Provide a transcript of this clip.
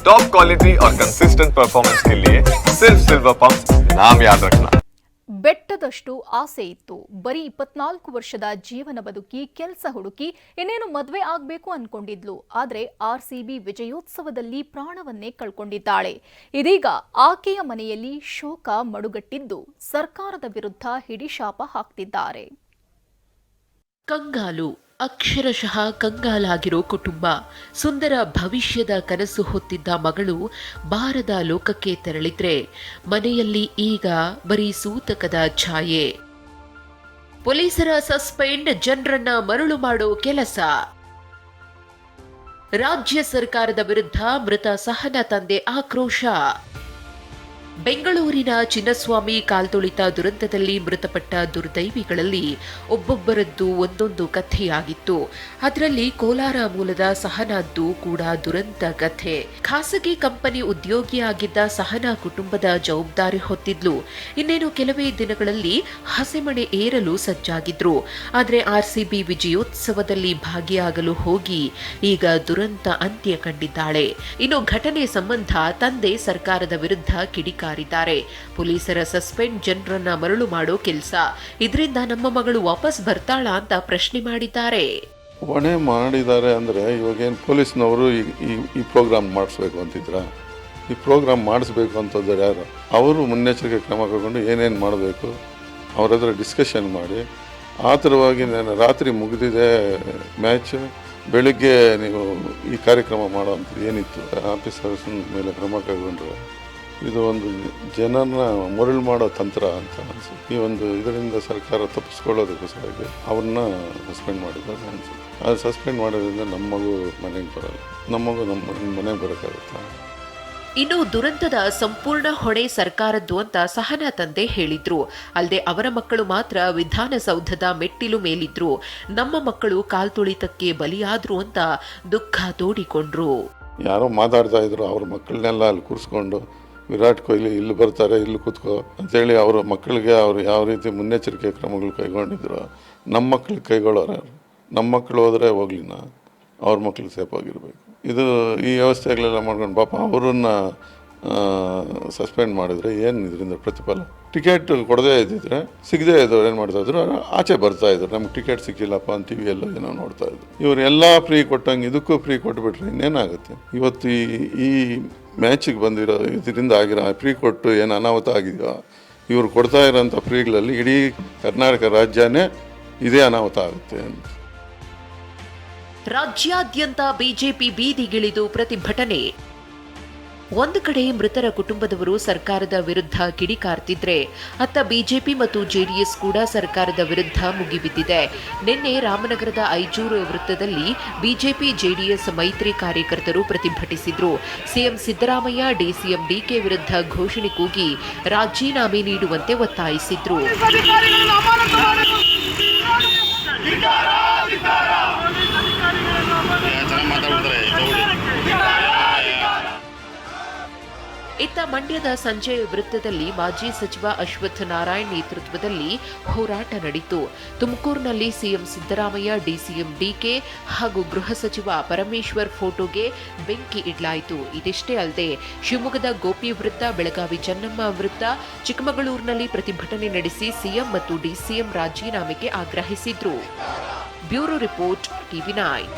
Top quality और consistent performance के लिए सिर्फ सिल्वर पंप नाम याद रखना ಬೆಟ್ಟದಷ್ಟು ಆಸೆ ಇತ್ತು ಬರೀ ಇಪ್ಪತ್ನಾಲ್ಕು ವರ್ಷದ ಜೀವನ ಬದುಕಿ ಕೆಲಸ ಹುಡುಕಿ ಇನ್ನೇನು ಮದುವೆ ಆಗ್ಬೇಕು ಅನ್ಕೊಂಡಿದ್ಲು ಆದ್ರೆ ಆರ್ ಸಿಬಿ ವಿಜಯೋತ್ಸವದಲ್ಲಿ ಪ್ರಾಣವನ್ನೇ ಕಳ್ಕೊಂಡಿದ್ದಾಳೆ ಇದೀಗ ಆಕೆಯ ಮನೆಯಲ್ಲಿ ಶೋಕ ಮಡುಗಟ್ಟಿದ್ದು ಸರ್ಕಾರದ ವಿರುದ್ಧ ಹಿಡಿಶಾಪ ಹಾಕ್ತಿದ್ದಾರೆ ಕಂಗಾಲು ಅಕ್ಷರಶಃ ಕಂಗಾಲಾಗಿರೋ ಕುಟುಂಬ. ಸುಂದರ ಭವಿಷ್ಯದ ಕನಸು ಹೊತ್ತಿದ್ದ ಮಗಳು ಬಾರದ ಲೋಕಕ್ಕೆ ತೆರಳಿದ್ರೆ ಮನೆಯಲ್ಲಿ ಈಗ ಬರೀ ಸೂತಕದ ಛಾಯೆ. ಪೊಲೀಸರ ಸಸ್ಪೆಂಡ್ ಜನರನ್ನ ಮರಳು ಮಾಡೋ ಕೆಲಸ. ರಾಜ್ಯ ಸರ್ಕಾರದ ವಿರುದ್ಧ ಮೃತ ಸಹನ ತಂದೆ ಆಕ್ರೋಶ. ಬೆಂಗಳೂರಿನ ಚಿನ್ನಸ್ವಾಮಿ ಕಾಲ್ತುಳಿತ ದುರಂತದಲ್ಲಿ ಮೃತಪಟ್ಟ ದುರ್ದೈವಿಗಳಲ್ಲಿ ಒಬ್ಬೊಬ್ಬರದ್ದು ಒಂದೊಂದು ಕಥೆಯಾಗಿತ್ತು. ಅದರಲ್ಲಿ ಕೋಲಾರ ಮೂಲದ ಸಹನಾದ್ದು ಕೂಡ ದುರಂತ ಕಥೆ. ಖಾಸಗಿ ಕಂಪನಿ ಉದ್ಯೋಗಿಯಾಗಿದ್ದ ಸಹನಾ ಕುಟುಂಬದ ಜವಾಬ್ದಾರಿ ಹೊತ್ತಿದ್ಲು. ಇನ್ನೇನು ಕೆಲವೇ ದಿನಗಳಲ್ಲಿ ಹಸೆಮಣೆ ಏರಲು ಸಜ್ಜಾಗಿದ್ರು. ಆದರೆ ಆರ್ಸಿಬಿ ವಿಜಯೋತ್ಸವದಲ್ಲಿ ಭಾಗಿಯಾಗಲು ಹೋಗಿ ಈಗ ದುರಂತ ಅಂತ್ಯ ಕಂಡಿದ್ದಾಳೆ. ಇನ್ನು ಘಟನೆ ಸಂಬಂಧ ತಂದೆ ಸರ್ಕಾರದ ವಿರುದ್ಧ ಕಿಡಿಕಾರಿದ್ದಾರೆ ಪೊಲೀಸರ ಸಸ್ಪೆಂಡ್ ಜನರನ್ನ ಮರಳು ಮಾಡೋ ಕೆಲಸ. ಇದರಿಂದ ನಮ್ಮ ಮಗಳು ವಾಪಸ್ ಬರ್ತಾಳಾ ಅಂತ ಪ್ರಶ್ನೆ ಮಾಡಿದ್ದಾರೆ. ಹೊಣೆ ಮಾಡಿದ್ದಾರೆ ಅಂದರೆ ಇವಾಗೇನು ಪೊಲೀಸ್ನವರು ಈ, ಈ- ಪ್ರೋಗ್ರಾಮ್ ಮಾಡಿಸ್ಬೇಕು ಅಂತಿದ್ರ? ಈ ಪ್ರೋಗ್ರಾಮ್ ಮಾಡಿಸ್ಬೇಕು ಅಂತಂದ್ರೆ ಯಾರು? ಅವರು ಮುನ್ನೆಚ್ಚರಿಕೆ ಕ್ರಮ ಕೈಗೊಂಡು ಏನೇನು ಮಾಡಬೇಕು? ಅವ್ರ ಹತ್ರ ಡಿಸ್ಕಷನ್ ಮಾಡಿ. ಆತುರವಾಗಿ ನಾನು ರಾತ್ರಿ ಮುಗಿದಿದೆ ಮ್ಯಾಚ್. ಬೆಳಿಗ್ಗೆ ನೀವು ಈ ಕಾರ್ಯಕ್ರಮ ಮಾಡೋ ಅಂತ ಏನಿತ್ತು? ಆಫೀಸರ್ಸ್ ಮೇಲೆ ಕ್ರಮ ಕೈಗೊಂಡ್ರೆ. ಇದು ಒಂದು ಜನನ ಮರಳು ಮಾಡೋ ತಂತ್ರ ಅಂತ ಅನ್ಸುತ್ತೆ. ಈ ಒಂದು ಇದರಿಂದ ಸರ್ಕಾರ ತಪ್ಪಿಸ್ಕೊಳ್ಳೋದಕ್ಕೋಸ್ಕರ ಅವ್ರನ್ನ ಸಸ್ಪೆಂಡ್ ಮಾಡಿದ್ದಾರೆ ಅನ್ಸುತ್ತೆ. ಅದು ಸಸ್ಪೆಂಡ್ ಮಾಡೋದ್ರಿಂದ ನಮ್ಮ ಮಗು ಮನೆಗೆ ಬರಲ್ಲ. ನಮ್ಮ ಮಗು ನಮ್ಮ ಮನೆಗೆ ಬರೋಕ್ಕಾಗುತ್ತಾ? ಇನ್ನು ದುರಂತದ ಸಂಪೂರ್ಣ ಹೊಣೆ ಸರ್ಕಾರದ್ದು ಅಂತ ಸಹನಾ ತಂದೆ ಹೇಳಿದ್ರು. ಅಲ್ಲದೆ ಅವರ ಮಕ್ಕಳು ಮಾತ್ರ ವಿಧಾನಸೌಧದ ಮೆಟ್ಟಿಲು ಮೇಲಿದ್ರು. ನಮ್ಮ ಮಕ್ಕಳು ಕಾಲ್ತುಳಿತಕ್ಕೆ ಬಲಿಯಾದ್ರು ಅಂತ ದುಃಖ ತೋಡಿಕೊಂಡ್ರು. ಯಾರೋ ಮಾತಾಡ್ತಾ ಇದ್ರು ಅವ್ರ ಮಕ್ಕಳನ್ನೆಲ್ಲ ಅಲ್ಲಿ ಕೂರಿಸ್ಕೊಂಡು ವಿರಾಟ್ ಕೊಹ್ಲಿ ಇಲ್ಲಿ ಬರ್ತಾರೆ, ಇಲ್ಲಿ ಕೂತ್ಕೋ ಅಂತೇಳಿ ಅವರ ಮಕ್ಕಳಿಗೆ ಅವ್ರು ಯಾವ ರೀತಿ ಮುನ್ನೆಚ್ಚರಿಕೆ ಕ್ರಮಗಳು ಕೈಗೊಂಡಿದ್ರು, ನಮ್ಮ ಮಕ್ಳಿಗೆ ಕೈಗೊಳ್ಳೋರು, ನಮ್ಮ ಮಕ್ಕಳು ಹೋದರೆ ಹೋಗ್ಲಿನ, ಅವ್ರ ಮಕ್ಕಳು ಸೇಫ್ ಆಗಿರ್ಬೇಕು. ಇದು ಈ ವ್ಯವಸ್ಥೆಗಳೆಲ್ಲ ಮಾಡ್ಕೊಂಡು ಪಾಪ ಅವರನ್ನ ಸಸ್ಪೆಂಡ್ ಮಾಡಿದ್ರೆ ಏನು ಇದರಿಂದ ಪ್ರತಿಫಲ? ಟಿಕೆಟ್ ಕೊಡದೇ ಇದ್ದಿದ್ರೆ, ಸಿಗದೇ ಇದ್ದವ್ರು ಏನು ಮಾಡ್ತಾ ಇದ್ರು? ಆಚೆ ಬರ್ತಾ ಇದ್ರು. ನಮ್ಗೆ ಟಿಕೆಟ್ ಸಿಕ್ಕಿಲ್ಲಪ್ಪ ಅಂತ ಟಿ ಎಲ್ಲ ಏನೋ ನೋಡ್ತಾ ಇದ್ರು. ಇವರೆಲ್ಲ ಫ್ರೀ ಕೊಟ್ಟಂಗೆ ಇದಕ್ಕೂ ಫ್ರೀ ಕೊಟ್ಬಿಟ್ರೆ ಇನ್ನೇನಾಗುತ್ತೆ? ಇವತ್ತು ಈ ಈ ಮ್ಯಾಚಿಗೆ ಬಂದಿರೋ ಇದರಿಂದ ಆಗಿರೋ ಫ್ರೀ ಕೊಟ್ಟು ಏನು ಅನಾಹುತ ಆಗಿದೆಯೋ, ಇವರು ಕೊಡ್ತಾ ಇರೋಂಥ ಫ್ರೀಗಳಲ್ಲಿ ಇಡೀ ಕರ್ನಾಟಕ ರಾಜ್ಯನೇ ಇದೇ ಅನಾಹುತ ಆಗುತ್ತೆ ಅಂತ. ರಾಜ್ಯಾದ್ಯಂತ ಬಿಜೆಪಿ ಬೀದಿಗಿಳಿದು ಪ್ರತಿಭಟನೆ. ಒಂದು ಕಡೆ ಮೃತರ ಕುಟುಂಬದವರು ಸರ್ಕಾರದ ವಿರುದ್ಧ ಕಿಡಿಕಾರ್ತಿದ್ರೆ ಅತ್ತ ಬಿಜೆಪಿ ಮತ್ತು ಜೆಡಿಎಸ್ ಕೂಡ ಸರ್ಕಾರದ ವಿರುದ್ಧ ಮುಗಿಬಿದ್ದಿದೆ. ನಿನ್ನೆ ರಾಮನಗರದ ಐಜೂರು ವೃತ್ತದಲ್ಲಿ ಬಿಜೆಪಿ, ಜೆಡಿಎಸ್ ಮೈತ್ರಿ ಕಾರ್ಯಕರ್ತರು ಪ್ರತಿಭಟಿಸಿದ್ರು. ಸಿಎಂ ಸಿದ್ದರಾಮಯ್ಯ, ಡಿಸಿಎಂ ಡಿಕೆ ವಿರುದ್ಧ ಘೋಷಣೆ ಕೂಗಿ ರಾಜೀನಾಮೆ ನೀಡುವಂತೆ ಒತ್ತಾಯಿಸಿದ್ರು. ಇತ್ತ ಮಂಡ್ಯದ ಸಂಜಯ್ ವೃತ್ತದಲ್ಲಿ ಮಾಜಿ ಸಚಿವ ಅಶ್ವಥ್ ನಾರಾಯಣ್ ನೇತೃತ್ವದಲ್ಲಿ ಹೋರಾಟ ನಡೆಯಿತು ತುಮಕೂರಿನಲ್ಲಿ ಸಿಎಂ ಸಿದ್ದರಾಮಯ್ಯ, ಡಿಸಿಎಂ ಡಿಕೆ ಹಾಗೂ ಗೃಹ ಸಚಿವ ಪರಮೇಶ್ವರ್ ಫೋಟೋಗೆ ಬೆಂಕಿ ಇಡಲಾಯಿತು. ಇದಿಷ್ಟೇ ಅಲ್ಲದೆ, ಶಿವಮೊಗ್ಗದ ಗೋಪಿ ವೃತ್ತ, ಬೆಳಗಾವಿ ಚೆನ್ನಮ್ಮ ವೃತ್ತ, ಚಿಕ್ಕಮಗಳೂರಿನಲ್ಲಿ ಪ್ರತಿಭಟನೆ ನಡೆಸಿ ಸಿಎಂ ಮತ್ತು ಡಿಸಿಎಂ ರಾಜೀನಾಮೆಗೆ ಆಗ್ರಹಿಸಿದ್ರು. Bureau report TV nine.